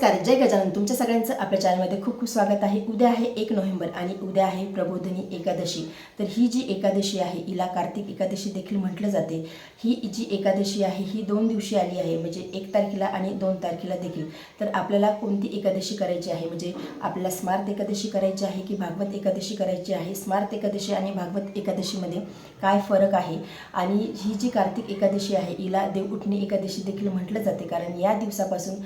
नमस्कार जय गजानन. तुमच्या सगळ्यांचं आपल्या चॅनलमध्ये खूप खूप स्वागत आहे. उद्या आहे एक नोव्हेंबर आणि उद्या आहे प्रबोधनी एकादशी. तर ही जी एकादशी आहे हिला कार्तिक एकादशी देखील म्हटलं जाते. ही जी एकादशी आहे ही दोन दिवशी आली आहे म्हणजे एक तारखेला आणि दोन तारखेला देखील. तर आपल्याला कोणती एकादशी करायची आहे? म्हणजे आपल्याला स्मार्त एकादशी करायची आहे की भागवत एकादशी करायची आहे? स्मार्त एकादशी आणि भागवत एकादशीमध्ये काय फरक आहे? आणि ही जी कार्तिक एकादशी आहे हिला देवउठणी एकादशी देखील म्हटलं जाते. कारण या दिवसापासून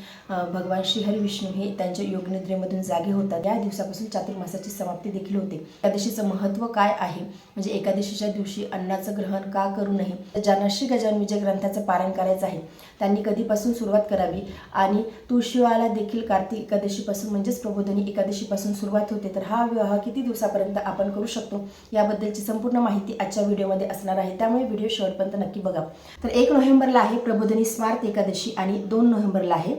भगवान श्री विष्णू हे त्यांच्या योगनिद्रेमधून जागे होतात. या दिवसापासून चातुर्मासाची समाप्ती देखील होते. एकादशीचं महत्त्व काय आहे? म्हणजे एकादशीच्या दिवशी अन्नाचं ग्रहण का करू नये? तर ज्यांना श्री गजान विजय ग्रंथाचं पारायण करायचं आहे त्यांनी कधीपासून सुरुवात करावी? आणि तुळशीवाला देखील कार्तिक एकादशीपासून म्हणजेच प्रबोधनी एकादशीपासून सुरुवात होते. तर हा विवाह किती दिवसापर्यंत आपण करू शकतो? याबद्दलची संपूर्ण माहिती आजच्या व्हिडिओमध्ये असणार आहे. त्यामुळे व्हिडिओ शेवटपर्यंत नक्की बघा. तर एक नोव्हेंबरला आहे प्रबोधनी स्मार्त एकादशी आणि दोन नोव्हेंबरला आहे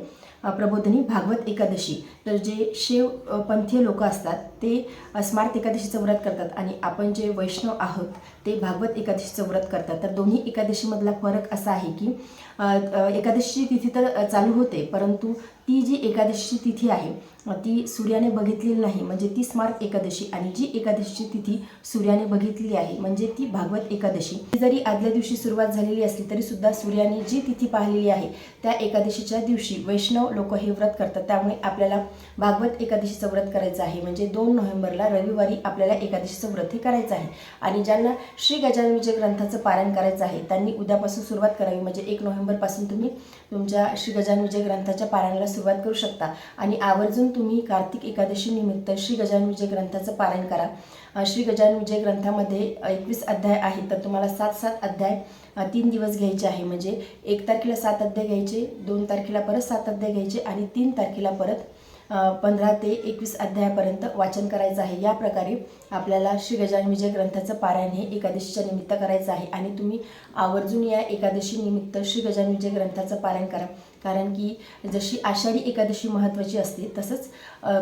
प्रबोधनी भागवत एकादशी. तर जे शिव पंथीय लोक असतात ते स्मार्त एकादशीचं व्रत करतात आणि आपण जे वैष्णव आहोत ते भागवत एकादशीचं व्रत करतात. तर दोन्ही एकादशीमधला फरक असा आहे की एकादशीची तिथी तर चालू होते परंतु ती जी एकादशीची तिथी आहे ती सूर्याने बघितलेली नाही. म्हणजे ती स्मार्त एकादशी आणि जी एकादशीची तिथी सूर्याने बघितलेली आहे म्हणजे ती भागवत एकादशी. ती जरी आदल्या दिवशी सुरुवात झालेली असली तरी सुद्धा सूर्याने जी तिथी पाहिलेली आहे त्या एकादशीच्या दिवशी वैष्णव लोक हे व्रत करतात. त्यामुळे आपल्याला भागवत एकादशीचं व्रत करायचं आहे. म्हणजे दोन नोव्हेंबरला रविवारी आपल्याला एकादशीचं व्रत हे करायचं आहे. आणि ज्यांना श्री गजानन विजय ग्रंथाचं पारायण करायचं आहे त्यांनी उद्यापासून सुरुवात करावी. म्हणजे एक नोव्हेंबरपासून तुम्ही तुमच्या श्री गजानन विजय ग्रंथाच्या पारायणाला सुरुवात करू शकता. आणि आवर्जून तुम्ही कार्तिक एकादशी निमित्त श्री गजानन विजय ग्रंथाचं पारायण करा. श्री गजानन विजय ग्रंथामध्ये एकवीस अध्याय आहेत तर तुम्हाला सात सात अध्याय तीन दिवस घ्यायचे आहे. म्हणजे एक तारखेला सात अध्याय घ्यायचे दोन तारखेला परत सात अध्याय घ्यायचे आणि तीन तारखेला परत पंधरा ते एकवीस अध्यायापर्यंत वाचन करायचं आहे. या प्रकारे आपल्याला श्री गजानन विजय ग्रंथाचं पारायण हे एकादशीच्या निमित्त करायचं आहे. आणि तुम्ही आवर्जून या एकादशी निमित्त श्री गजानन विजय ग्रंथाचं पारायण करा. कारण की जशी आषाढी एकादशी महत्त्वाची असते तसंच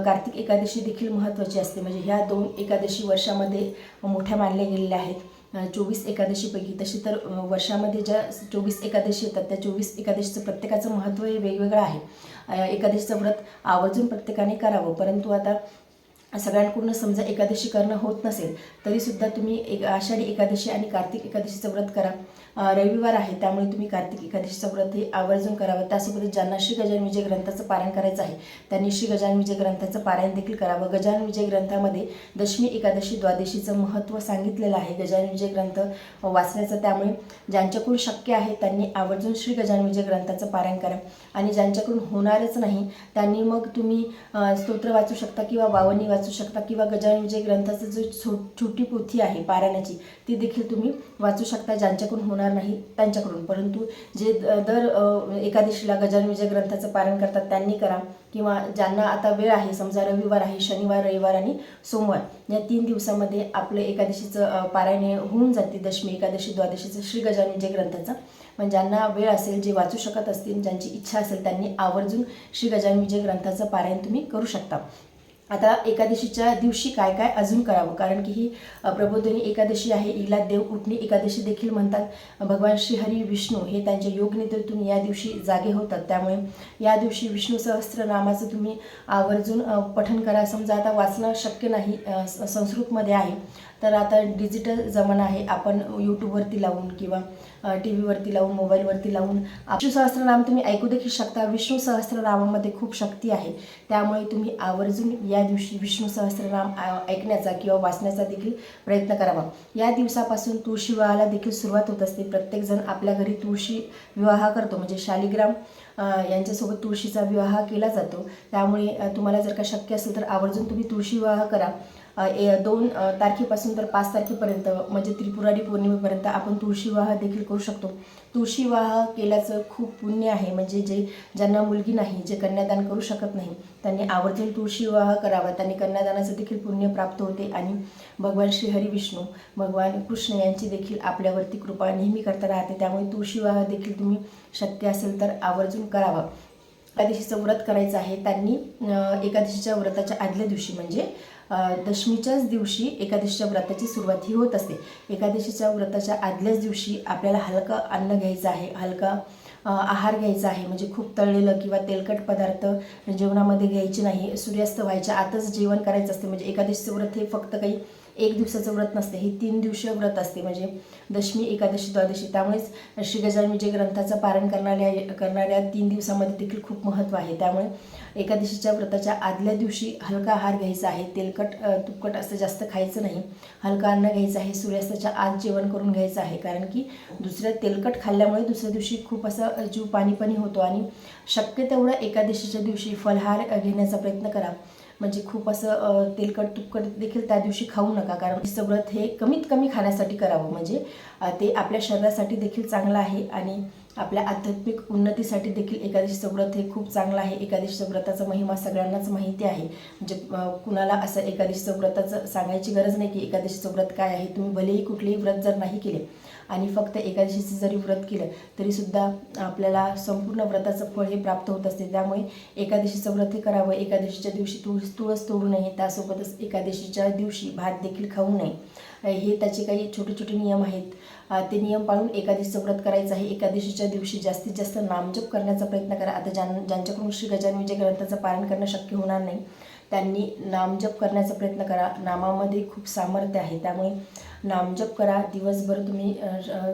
कार्तिक एकादशी देखील महत्त्वाची असते. म्हणजे ह्या दोन एकादशी वर्षामध्ये मोठ्या मानल्या गेलेल्या आहेत. चोवीस एकादशीपैकी तशी तर वर्षामध्ये ज्या चोवीस एकादशी येतात त्या चोवीस एकादशीचं प्रत्येकाचं महत्त्व हे वेगवेगळं आहे. एकादशीचं व्रत आवर्जून प्रत्येकाने करावं. परंतु आता सगळ्यांकडून समजा एकादशी करणं होत नसेल तरीसुद्धा तुम्ही एक आषाढी एकादशी आणि कार्तिक एकादशीचं व्रत करा. रविवार आहे. त्यामुळे तुम्ही कार्तिक एकादशीचं व्रत हे आवर्जून करावं. त्यासोबतच ज्यांना श्री गजान विजय ग्रंथाचं पारायण करायचं आहे त्यांनी श्री गजान विजय ग्रंथाचं पारायण देखील करावं. गजान विजय ग्रंथामध्ये दशमी एकादशी द्वादशीचं महत्त्व सांगितलेलं आहे. गजान विजय ग्रंथ वाचण्याचं त्यामुळे ज्यांच्याकडून शक्य आहे त्यांनी आवर्जून श्री गजान विजय ग्रंथाचं पारायण करा आणि ज्यांच्याकडून होणारच नाही त्यांनी मग तुम्ही स्तोत्र वाचू शकता किंवा वावणी वाचू शकता किंवा गजान विजय ग्रंथाचं जो छो छोटी पोथी आहे पारायणाची ती देखील तुम्ही वाचू शकता ज्यांच्याकडून होणार नाही त्यांच्याकडून. परंतु जे दर एकादशीला गजानन विजय ग्रंथाचं पारण करतात त्यांनी करा. किंवा ज्यांना आता वेळ आहे समजा रविवार आहे शनिवार रविवार आणि सोमवार या तीन दिवसामध्ये आपलं एकादशीचं पारायण हे होऊन जाते. दशमी एकादशी द्वादशीचं श्री गजानन विजय ग्रंथाचं. पण ज्यांना वेळ असेल जे वाचू शकत असतील ज्यांची इच्छा असेल त्यांनी आवर्जून श्री गजानन विजय ग्रंथाचं पारायण तुम्ही करू शकता. आता एकादशीच्या दिवशी काय काय अजून करावं? कारण की ही अ, प्रबोधिनी एकादशी आहे हिला देव उठणी एकादशी देखील म्हणतात. भगवान श्रीहरी विष्णू हे त्यांच्या योगनिद्रेतून या दिवशी जागे होतात. त्यामुळे या दिवशी विष्णू सहस्त्रनामाचं तुम्ही आवर्जून पठन करा. समजा आता वाचणं शक्य नाही संस्कृतमध्ये आहे. तर आता डिजिटल जमाना आहे. आपण यूट्यूबवरती लावून किंवा टी व्हीवरती लावून मोबाईलवरती लावून विष्णू सहस्त्रनाम तुम्ही ऐकू देखील शकता. विष्णू सहस्त्रनामामध्ये खूप शक्ती आहे. त्यामुळे तुम्ही आवर्जून या दिवशी विष्णू सहस्रनाम ऐकण्याचा किंवा वाचण्याचा देखील प्रयत्न करावा. या दिवसापासून तुळशी विवाहाला देखील सुरुवात होत असते. प्रत्येकजण आपल्या घरी तुळशी विवाह करतो. म्हणजे शालिग्राम यांच्यासोबत तुळशीचा विवाह केला जातो. त्यामुळे तुम्हाला जर का शक्य असेल तर आवर्जून तुम्ही तुळशी विवाह करा. ए- दोन तारखेपासून तर पाच तारखेपर्यंत म्हणजे त्रिपुरारी पौर्णिमेपर्यंत आपण तुळशी विवाह देखील करू शकतो. तुळशी विवाह केल्याचं खूप पुण्य आहे म्हणजे जे ज्यांना मुलगी नाही जे कन्यादान करू शकत नाही त्यांनी आवर्जून तुळशी विवाह करावा. त्यांनी कन्यादानाचं देखील पुण्य प्राप्त होते आणि भगवान श्रीहरी विष्णू भगवान कृष्ण यांची देखील आपल्यावरती कृपा नेहमी करता राहते. त्यामुळे तुळशी विवाह देखील तुम्ही शक्य असेल तर आवर्जून करावा. एकादशीचं व्रत करायचं आहे त्यांनी एकादशीच्या व्रताच्या आदल्या दिवशी म्हणजे दशमीच्याच दिवशी एकादशीच्या व्रताची सुरुवात ही होत असते. एकादशीच्या व्रताच्या आदल्याच दिवशी आपल्याला हलकं अन्न घ्यायचं आहे. हलका आहार घ्यायचा आहे. म्हणजे खूप तळलेलं किंवा तेलकट पदार्थ जेवणामध्ये घ्यायचे नाही. सूर्यास्त व्हायच्या आतच जेवण करायचं असते. म्हणजे एकादशीचं व्रत हे फक्त काही एक दिवसाचं व्रत नसते हे तीन दिवसीय व्रत असते. म्हणजे दशमी एकादशी द्वादशी त्यामुळेच श्री गजानन विजय ग्रंथाचं पारण करणाऱ्या करणाऱ्या तीन दिवसामध्ये देखील खूप महत्त्व आहे. त्यामुळे एकादशीच्या व्रताच्या आदल्या दिवशी हलका आहार घ्यायचा आहे. तेलकट तुपकट असं जास्त खायचं नाही. हलका अन्न घ्यायचं आहे. सूर्यास्ताच्या आत जेवण करून घ्यायचं आहे. कारण की दुसऱ्या तेलकट खाल्ल्यामुळे दुसऱ्या दिवशी खूप असं जीव पाणी पाणी होतो. आणि शक्य तेवढं एकादशीच्या दिवशी फलहार घेण्याचा प्रयत्न करा. म्हणजे खूप असं तेलकट तुपकट देखील त्या दिवशी खाऊ नका. कारण सगळं व्रत हे कमीत कमी खाण्यासाठी करावं. म्हणजे ते आपल्या शरीरासाठी देखील चांगलं आहे आणि आपल्या आध्यात्मिक उन्नतीसाठी देखील एकादशीचं व्रत हे खूप चांगलं आहे. एकादशीचं व्रताचा महिमा सगळ्यांनाच माहिती आहे. म्हणजे कुणाला असं एकादशीचं व्रताचं सांगायची गरज नाही की एकादशीचं व्रत काय आहे. तुम्ही भलेही कुठलेही व्रत जर नाही केले आणि फक्त एकादशीचं जरी व्रत केलं तरीसुद्धा आपल्याला संपूर्ण व्रताचं फळ हे प्राप्त होत असते. त्यामुळे एकादशीचं व्रत हे करावं. एकादशीच्या दिवशी तुळस तुळस तोडू नये. त्यासोबतच एकादशीच्या दिवशी भात देखील खाऊ नये. हे त्याचे काही छोटे छोटे नियम आहेत. ते नियम पाळून एकादशीचं व्रत करायचं आहे. एकादशीच्या दिवशी जास्तीत जास्त नामजप करण्याचा प्रयत्न करा. आता ज्यां ज्यांच्याकडून श्री गजानविजय ग्रंथाचं पालन करणं शक्य होणार नाही त्यांनी नामजप करण्याचा प्रयत्न करा. नामामध्ये खूप सामर्थ्य आहे. त्यामुळे नामजप करा. दिवसभर तुम्ही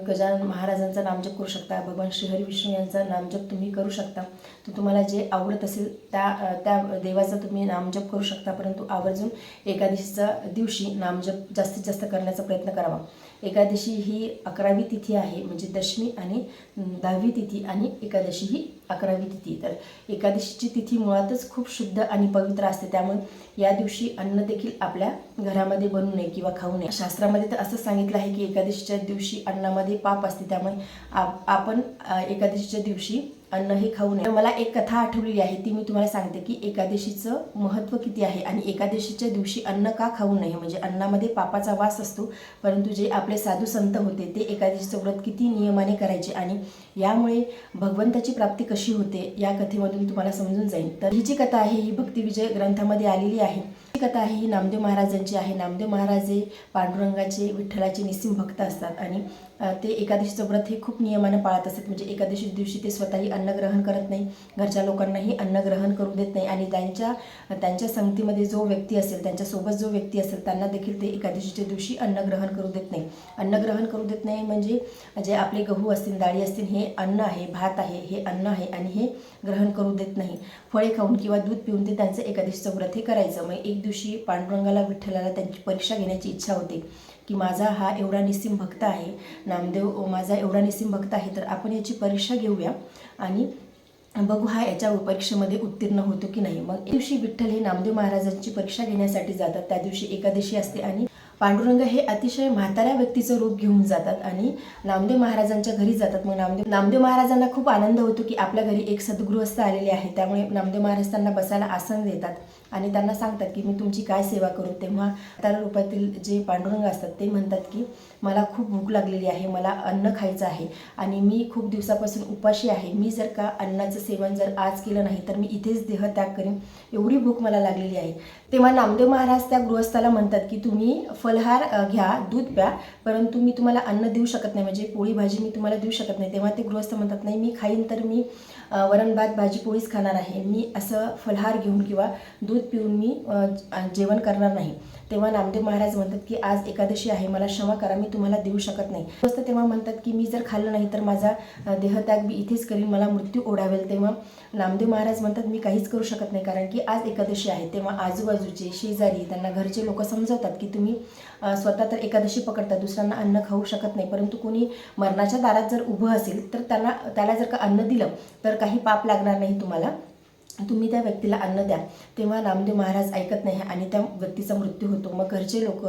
गजानन महाराजांचा नामजप करू शकता. भगवान श्रीहरी विष्णू यांचा नामजप तुम्ही करू शकता. तर तुम्हाला जे आवडत असेल त्या त्या देवाचा तुम्ही नामजप करू शकता. परंतु आवर्जून एकादशीचा दिवशी नामजप जास्तीत जास्त करण्याचा प्रयत्न करावा. एकादशी ही अकरावी तिथी आहे म्हणजे दशमी आणि दहावी तिथी आणि एकादशी ही अकरावी तिथी. तर एकादशीची तिथी मुळातच खूप शुद्ध आणि पवित्र असते. त्यामुळे या दिवशी अन्न देखील आपल्या घरामध्ये बनवू नये किंवा खाऊ नये. शास्त्रामध्ये तर असं सांगितलं आहे की एकादशीच्या दिवशी अन्नामध्ये पाप असते. त्यामुळे आप- आपण एकादशीच्या दिवशी अन्न हे खाऊ नये. मला एक कथा आठवलेली आहे ती मी तुम्हाला सांगते की एकादशीचं महत्त्व किती आहे आणि एकादशीच्या दिवशी अन्न का खाऊ नये? म्हणजे अन्नामध्ये पापाचा वास असतो परंतु जे आपले साधू संत होते ते एकादशीचं व्रत किती नियमाने करायचे आणि यामुळे भगवंताची प्राप्ती कशी होते या कथेमधून तुम्हाला समजून जाईल तर ही जी कथा आहे ही भक्तिविजय ग्रंथामध्ये आलेली आहे. ही कथा आहे ही नामदेव महाराजांची आहे. नामदेव महाराज हे पांडुरंगाचे विठ्ठलाचे निस्सिम भक्त असतात आणि ते एकादशीचं व्रत हे खूप नियमानं पाळत असतात. म्हणजे एकादशी दिवशी ते स्वतःही अन्न ग्रहण करत नाही. घरच्या लोकांनाही अन्न ग्रहण करू देत नाही. आणि त्यांच्या त्यांच्या संगतीमध्ये जो व्यक्ती असेल त्यांच्यासोबत जो व्यक्ती असेल त्यांना देखील ते एकादशीच्या दिवशी अन्न ग्रहण करू देत नाही. अन्न ग्रहण करू देत नाही म्हणजे जे आपले गहू असतील डाळी असतील हे अन्न आहे भात आहे हे अन्न आहे आणि हे ग्रहण करू देत नाही. फळे खाऊन किंवा दूध पिऊन ते त्यांचं एकादशीचं व्रत हे करायचं. मग एक दिवशी पांडुरंगाला विठ्ठलाला त्यांची परीक्षा घेण्याची इच्छा होती. की माझा हा एवढा निस्सिम भक्त आहे. नामदेव माझा एवढा निस्सिम भक्त आहे तर आपण याची परीक्षा घेऊया. आणि बघू हा याच्या परीक्षेमध्ये उत्तीर्ण होतो की नाही. मग दिवशी विठ्ठल हे नामदेव महाराजांची परीक्षा घेण्यासाठी जातात. त्या दिवशी एकादशी असते आणि पांडुरंग हे अतिशय म्हाताऱ्या व्यक्तीचं रूप घेऊन जातात आणि नामदेव महाराजांच्या घरी जातात. मग नामदेव नामदेव महाराजांना खूप आनंद होतो की आपल्या घरी एक सद्गृहस्थ आलेले आहे त्यामुळे नामदेव महाराज त्यांना बसायला आसन देतात. आणि त्यांना सांगतात की मी तुमची काय सेवा करू? तेव्हा म्हाताऱ्या रूपातील जे पांडुरंग असतात ते म्हणतात की मला खूप भूक लागलेली आहे मला अन्न खायचं आहे आणि मी खूप दिवसापासून उपाशी आहे. मी जर का अन्नाचं सेवन जर आज केलं नाही तर मी इथेच देहत्याग करीन. एवढी भूक मला लागलेली आहे. तेव्हा नामदेव महाराज त्या गृहस्थाला म्हणतात की तुम्ही फलहार घ्या दूध प्या परंतु मी तुम्हाला अन्न देऊ शकत नाही. म्हणजे पोळी भाजी मी तुम्हाला देऊ शकत नाही. तेव्हा ते गृहस्थ म्हणतात नाही मी खाईन तर मी वरण भात भाजी पोळीच खाणार आहे. मी असं फलहार घेऊन किंवा दूध पिऊन मी जेवण करणार नाही. तेव्हा नामदेव महाराज म्हणतात की आज एकादशी आहे मला क्षमा करा मी तुम्हाला देऊ शकत नाही. मस्त तेव्हा म्हणतात की मी जर खाल्लं नाही तर माझा देहत्याग मी इथेच करीन मला मृत्यू ओढावेल. तेव्हा नामदेव महाराज म्हणतात मी काहीच करू शकत नाही कारण की आज एकादशी आहे. तेव्हा आजूबाजूचे शेजारी त्यांना घरचे लोक समजवतात की तुम्ही स्वतः तर एकादशी पकडतात दुसऱ्यांना अन्न खाऊ शकत नाही. परंतु कोणी मरणाच्या दारात जर उभं असेल तर त्यांना त्याला जर का अन्न दिलं तर काही पाप लागणार नाही तुम्हाला. तुम्ही त्या व्यक्तीला अन्न द्या. तेव्हा नामदेव महाराज ऐकत नाही आणि त्या व्यक्तीचा मृत्यू होतो. मग घरचे लोक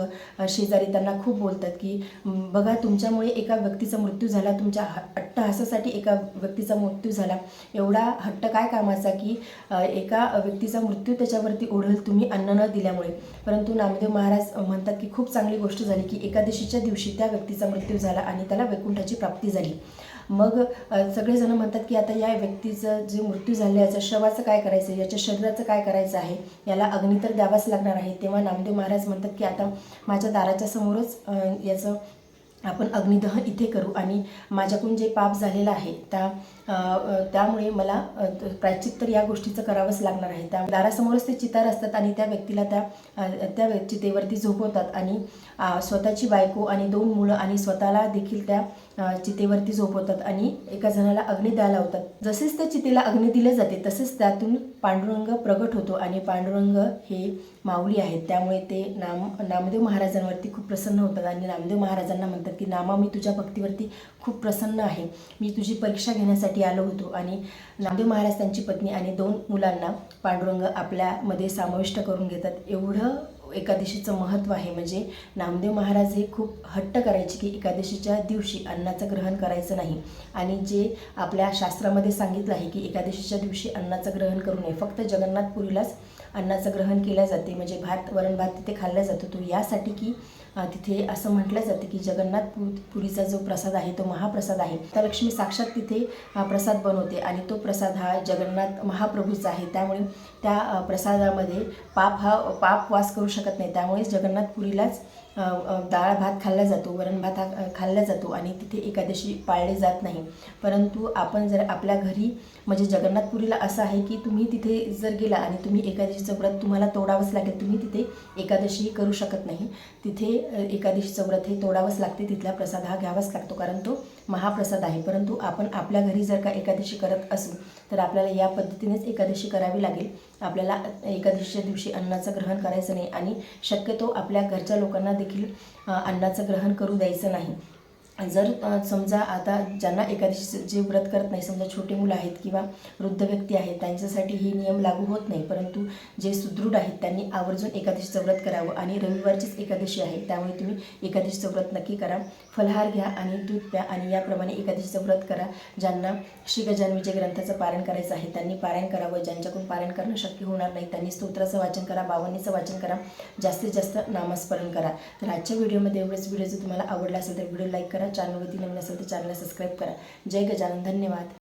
शेजारी त्यांना खूप बोलतात की बघा तुमच्यामुळे एका व्यक्तीचा मृत्यू झाला. तुमच्या अट्टहासासाठी एका व्यक्तीचा मृत्यू झाला. एवढा हट्ट काय कामाचा की एका व्यक्तीचा मृत्यू त्याच्यावरती ओढल तुम्ही अन्न न दिल्यामुळे. परंतु नामदेव महाराज म्हणतात की खूप चांगली गोष्ट झाली की एकादशीच्या दिवशी त्या व्यक्तीचा मृत्यू झाला आणि त्याला वैकुंठाची प्राप्ती झाली. मग सगळेजण म्हणतात की आता या व्यक्तीचं जे मृत्यू झालं याचं शवाचं काय करायचं? याच्या शरीराचं काय करायचं आहे? याला अग्नी तर द्यावाच लागणार आहे. तेव्हा नामदेव महाराज म्हणतात की आता माझ्या दाराच्या समोरच याचं आपण अग्निदहन इथे करू आणि माझ्याकडून जे पाप झालेलं आहे त्या त्यामुळे मला अ, तर या गोष्टीचं करावंच लागणार आहे. त्या दारासमोरच ते चितार असतात आणि त्या व्यक्तीला त्या त्या व्य- चितेवरती झोपवतात आणि स्वतःची बायको आणि दोन मुलं आणि स्वतःला देखील त्या चितेवरती झोपवतात आणि एका जणाला अग्नी द्यायला लावतात. जसेच त्या चितेला अग्नी दिले जाते तसेच त्यातून पांडुरंग प्रगट होतो आणि पांडुरंग हे माऊली आहेत. त्यामुळे ते नाम नामदेव महाराजांवरती खूप प्रसन्न होतात आणि नामदेव महाराजांना म्हणतात की नामा मी तुझ्या भक्तीवरती खूप प्रसन्न आहे. मी तुझी परीक्षा घेण्यासाठी आलो होतो आणि नामदेव महाराज त्यांची पत्नी आणि दोन मुलांना पांडुरंग आपल्यामध्ये समाविष्ट करून घेतात. एवढं एकादशीचं महत्त्व आहे. म्हणजे नामदेव महाराज हे खूप हट्ट करायचे की एकादशीच्या दिवशी अन्नाचं ग्रहण करायचं नाही. आणि जे आपल्या शास्त्रामध्ये सांगितलं आहे की एकादशीच्या दिवशी अन्नाचं ग्रहण करू नये. फक्त जगन्नाथपुरीलाच अन्नाचं ग्रहण केलं जाते. म्हणजे भात वरण भात तिथे खाल्ला जातो. तो यासाठी की तिथे असं म्हटलं जातं की जगन्नाथ पुरीचा जो प्रसाद आहे तो महाप्रसाद आहे. तर लक्ष्मी साक्षात तिथे प्रसाद बनवते आणि तो प्रसाद हा जगन्नाथ महाप्रभूचा आहे. त्यामुळे त्या प्रसादामध्ये पाप हा पाप वास करू शकत नाही. त्यामुळे जगन्नाथपुरीलाच डाळ भात खाल्ला जातो वरण भात हा खाल्ला जातो आणि तिथे एकादशी पाळले जात नाही. परंतु आपण जर आपल्या घरी म्हणजे जगन्नाथपुरीला असं आहे की तुम्ही तिथे जर गेला आणि तुम्ही एकादशीचं व्रत तुम्हाला तोडावंच लागेल तुम्ही तिथे एकादशी करू शकत नाही. तिथे एकादशीचं व्रत हे तोडावंच लागते तिथला प्रसाद हा घ्यावाच लागतो कारण तो महाप्रसाद आहे. परंतु आपण आपल्या घरी जर का एकादशी करत असू तर आपल्याला या पद्धतीनेच एकादशी करावी लागेल. आपल्याला एकादशीच्या दिवशी अन्नाचं ग्रहण करायचं नाही आणि शक्यतो आपल्या घरच्या लोकांना देखील अन्नाचं ग्रहण करू द्यायचं नाही. जर समजा आता ज्यांना एकादशीचं जे व्रत करत नाही समजा छोटे मुलं आहेत किंवा वृद्ध व्यक्ती आहेत त्यांच्यासाठी हे नियम लागू होत नाही. परंतु जे सुदृढ आहेत त्यांनी आवर्जून एकादशीचं व्रत करावं आणि रविवारचीच एकादशी आहे त्यामुळे तुम्ही एकादशीचं व्रत नक्की करा. फलहार घ्या आणि दूध प्या आणि याप्रमाणे एकादशीचं व्रत करा. ज्यांना श्री गजानवीच्या ग्रंथाचं पारायण करायचं आहे त्यांनी पारायण करावं. ज्यांच्याकडून पारायण करणं शक्य होणार नाही त्यांनी स्तोत्राचं वाचन करा बावन्नीचं वाचन करा. जास्तीत जास्त नामस्मरण करा. तर आजच्या व्हिडिओमध्ये एवढेच. व्हिडिओ जर तुम्हाला आवडला असेल तर व्हिडिओ लाईक करा चॅनलवरती नवीन असेल तर चॅनलला सबस्क्राईब करा। जय गजानन धन्यवाद।